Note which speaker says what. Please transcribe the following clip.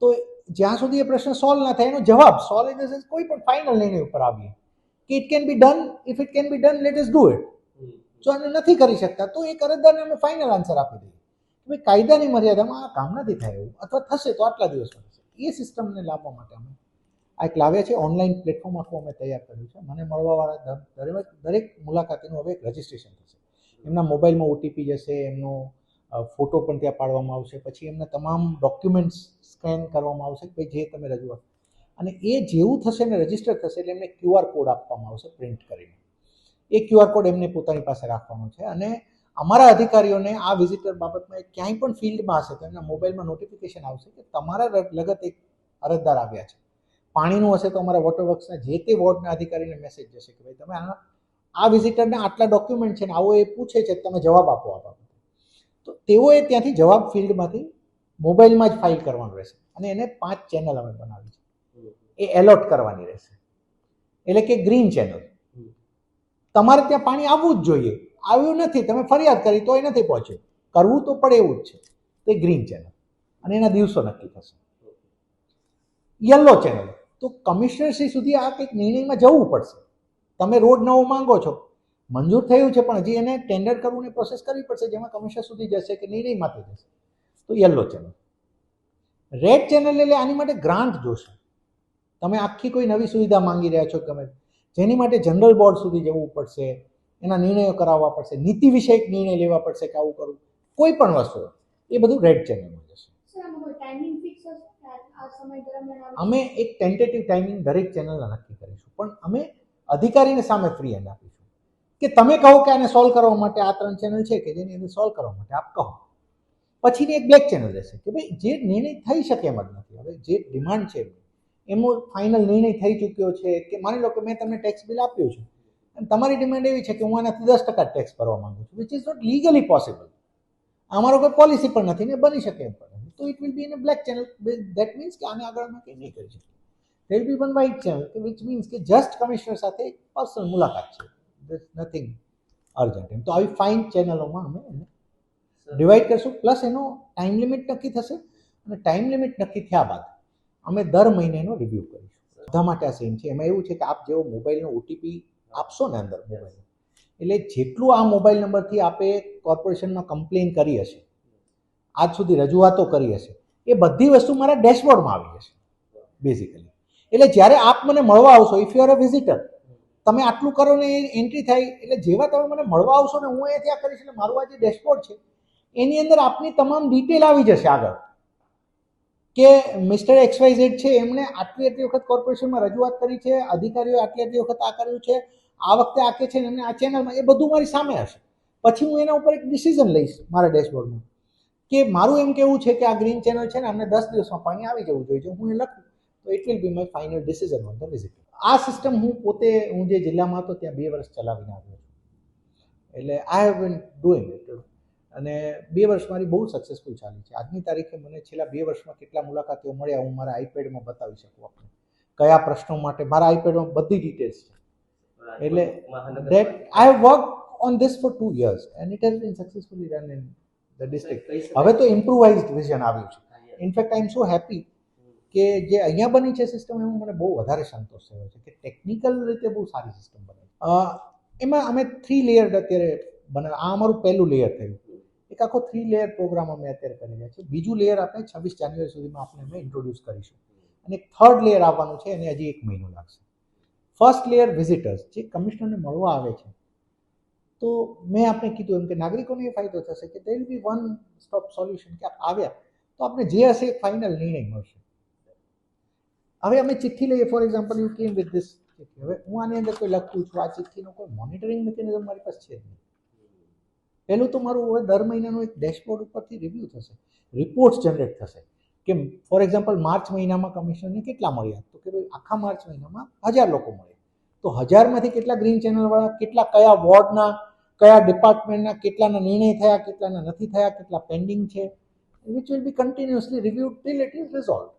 Speaker 1: તો જ્યાં સુધી એ પ્રશ્ન સોલ્વ ના થાય એનો જવાબ સોલ્વ ઇન ધ સેન્સ કોઈ પણ ફાઇનલ નિર્ણય ઉપર આવીએ. કે it can be done if it can be done let us do it જો આને નથી કરી શકતા તો એ અરજદારને અમે ફાઇનલ આન્સર આપી દઈએ. કે ભાઈ કાયદાની મર્યાદામાં આ કામ નથી થાય એવું અથવા થશે તો આટલા દિવસમાં થશે એ સિસ્ટમને લાવવા માટે અમે આ એક લાવ્યા છે ઓનલાઈન પ્લેટફોર્મ આખું અમે તૈયાર કર્યું છે. મને મળવાવાળા દરેક દરેક મુલાકાતીનું હવે એક રજિસ્ટ્રેશન થશે. એમના મોબાઈલમાં ઓટીપી જશે એમનો ફોટો પણ ત્યાં પાડવામાં આવશે. પછી એમના તમામ ડોક્યુમેન્ટ્સ સ્કેન કરવામાં આવશે કે ભાઈ જે તમે રજૂઆત અને એ જેવું થશે ને રજિસ્ટર થશે એટલે એમને ક્યુઆર કોડ આપવામાં આવશે પ્રિન્ટ કરીને. એ ક્યુઆર કોડ એમને પોતાની પાસે રાખવાનો છે અને અમારા અધિકારીઓને આ વિઝિટર બાબતમાં ક્યાંય પણ ફિલ્ડમાં હશે તો એમના મોબાઈલમાં નોટિફિકેશન આવશે કે તમારા લગત એક અરજદાર આવ્યા છે. પાણીનું હશે તો અમારા વોટર વર્ક્સના જે તે વોર્ડના અધિકારીને મેસેજ જશે કે ભાઈ તમે આ આ વિઝિટરને આટલા ડોક્યુમેન્ટ છે ને આવો એ પૂછે છે, તમે જવાબ આપો આ બાબતે. તો તેઓએ ત્યાંથી જવાબ ફિલ્ડમાંથી મોબાઈલમાં જ ફાઇલ કરવાનું રહેશે. અને એને પાંચ ચેનલ અમે બનાવી છે. એ એલોટ કરવાની રહેશે. એટલે કે ગ્રીન ચેનલ. તમારે ત્યાં પાણી આવવું જ જોઈએ. આવ્યું નથી, તમે ફરિયાદ કરી, તોય નથી પહોંચ્યું. કરવું તો પડે એવું જ છે. તે ગ્રીન ચેનલ. અને એના દિવસો નક્કી થશે. Yellow channel. તો કમિશનરશ્રી સુધી આ કંઈક નિર્ણયમાં જવું પડશે. તમે રોડ નવો માંગો છો. મંજૂર થયું છે પણ હજી એને ટેન્ડર કરવું ને પ્રોસેસ કરવી પડશે જેમાં કમિશન સુધી જશે કે નિર્ણયમાંથી જશે. તો યલો ચેનલ રેડ ચેનલ એટલે આની માટે ગ્રાન્ટ જોશે. તમે આખી કોઈ નવી સુવિધા માંગી રહ્યા છો ગમે જેની માટે જનરલ બોર્ડ સુધી જવું પડશે એના નિર્ણયો કરાવવા પડશે નીતિ વિષયક નિર્ણય લેવા પડશે કે આવું કરવું કોઈ પણ વસ્તુ એ બધું રેડ ચેનલમાં જશે. અમે એક ટેન્ટેટિવ ટાઈમિંગ દરેક ચેનલના નક્કી કરીશું. પણ અમે અધિકારીને સામે ફ્રી હેન્ડ આપીશું. કે તમે કહો કે આને સોલ્વ કરવા માટે આ ત્રણ ચેનલ છે કે જેની અંદર સોલ્વ કરવા માટે આપ કહો. પછીની એક બ્લેક ચેનલ રહેશે કે ભાઈ જે નિર્ણય થઈ શકે એમ જ નથી. હવે જે ડિમાન્ડ છે એમનો ફાઇનલ નિર્ણય થઈ ચૂક્યો છે કે માની લો કે મેં તમને ટેક્સ બિલ આપ્યું છે. અને તમારી ડિમાન્ડ એવી છે કે હું આનાથી દસ ટકા ટેક્સ ભરવા માંગુ છું which is not legally possible અમારો કોઈ પોલિસી પણ નથી ને બની શકે એમ પણ નથી. તો it will be in a black channel that means કે આને આગળ અમે કંઈ નહીં કરી શકીએ. There be one white channel which means કે જસ્ટ કમિશનર સાથે પર્સનલ મુલાકાત છે. There's નથિંગ અર્જન્ટ એમ તો આવી ફાઇન ચેનલોમાં અમે એને ડિવાઈડ કરશું. પ્લસ એનો ટાઈમ લિમિટ નક્કી થશે અને ટાઈમ લિમિટ નક્કી થયા બાદ અમે દર મહિને એનો રિવ્યૂ કરીશું બધા માટે આ સેમ છે. એમાં એવું છે કે આપ જેવો મોબાઈલનો ઓટીપી આપશો ને અંદર મોબાઈલ એટલે જેટલું આ મોબાઈલ નંબરથી આપે કોર્પોરેશનમાં કમ્પ્લેન કરી હશે આજ સુધી રજૂઆતો કરી હશે એ બધી વસ્તુ મારા ડેશબોર્ડમાં આવી જશે બેઝિકલી એટલે જ્યારે આપ મને મળવા આવશો if you are a visitor તમે આટલું કરો ને એન્ટ્રી થાય, એટલે જેવા તમે મને મળવા આવશો ને હું એ ત્યાં કરીશ એટલે મારું આ જે ડેશબોર્ડ છે, એની અંદર આપની તમામ ડિટેલ આવી જશે આગળ. કે મિસ્ટર એક્સ વાય ઝેડ છે, એમણે આટલી આટલી વખત કોર્પોરેશનમાં રજૂઆત કરી છે, અધિકારીઓ આટલી આટલી વખત આ કર્યું છે, આ વખતે આ કે છે ને આ ચેનલમાં એ બધું મારી સામે હશે. પછી હું એના ઉપર એક ડિસિઝન લઈશ મારા ડેશબોર્ડમાં કે મારું એમ કેવું છે કે આ ગ્રીન ચેનલ છે ને અમને દસ દિવસમાં પાણી આવી જવું જોઈએ. હું એ લખું તો it will be my final decision on the visit આ સિસ્ટમ હું પોતે હું જે જિલ્લામાં હતો ત્યાં બે વર્ષ ચલાવીને આવ્યો છું. એટલે I have been doing it અને બે વર્ષ મારી બહુ સક્સેસફુલ ચાલી છે. આજની તારીખે મને છેલ્લા બે વર્ષમાં કેટલા મુલાકાતીઓ મળ્યા હું મારા આઈપેડમાં બતાવી શકું આપણે કયા પ્રશ્નો માટે? મારા આઈપેડમાં બધી ડિટેલ્સ છે. એટલે that I have work on this for two years and it has been successfully run in the district હવે તો ઇમ્પ્રુવાઇઝડ વિઝન આવ્યું છે. ઇનફેક્ટ આઈ એમ સો હેપી કે જે અહીંયા બની છે સિસ્ટમ એમાં મને બહુ વધારે સંતોષ થયો છે કે ટેકનિકલ રીતે બહુ સારી સિસ્ટમ બની એમાં અમે થ્રી લેયર અત્યારે બને, આ અમારું પહેલું લેયર થયું. એક આખો થ્રી લેયર પ્રોગ્રામ અમે અત્યારે કરી રહ્યા છીએ બીજું લેયર આપણે છવ્વીસ જાન્યુઆરી સુધીમાં આપણે અમે ઇન્ટ્રોડ્યુસ કરીશું. અને થર્ડ લેયર આવવાનું છે, એને હજી એક મહિનો લાગશે. ફર્સ્ટ લેયર વિઝિટર્સ જે કમિશનરને મળવા આવે છે. તો મેં આપણે કીધું એમ કે નાગરિકોને એ ફાયદો થશે કે there be one stop solution કે આવ્યા તો આપણે જે હશે ફાઇનલ નિર્ણય મળશે. હવે અમે ચિઠ્ઠી લઈએ. For example you came with this ચિઠ્ઠી હવે હું આની અંદર કોઈ લખું છું, આ ચિઠ્ઠીનો કોઈ મોનિટરિંગ મિકેનિઝમ મારી પાસે છે જ નહીં. પહેલું તો મારું હવે દર મહિનાનું એક ડેશબોર્ડ ઉપરથી રિવ્યૂ થશે. રિપોર્ટ્સ જનરેટ થશે. કે ફોર એક્ઝામ્પલ માર્ચ મહિનામાં કમિશનરને કેટલા મળ્યા? તો કે ભાઈ, આખા માર્ચ મહિનામાં હજાર લોકો મળ્યા. તો હજારમાંથી કેટલા ગ્રીન ચેનલવાળા, કેટલા કયા વોર્ડના, કયા ડિપાર્ટમેન્ટના, કેટલાના નિર્ણય થયા, કેટલાના નથી થયા, કેટલા પેન્ડિંગ છે which will be continuously review till it is resolve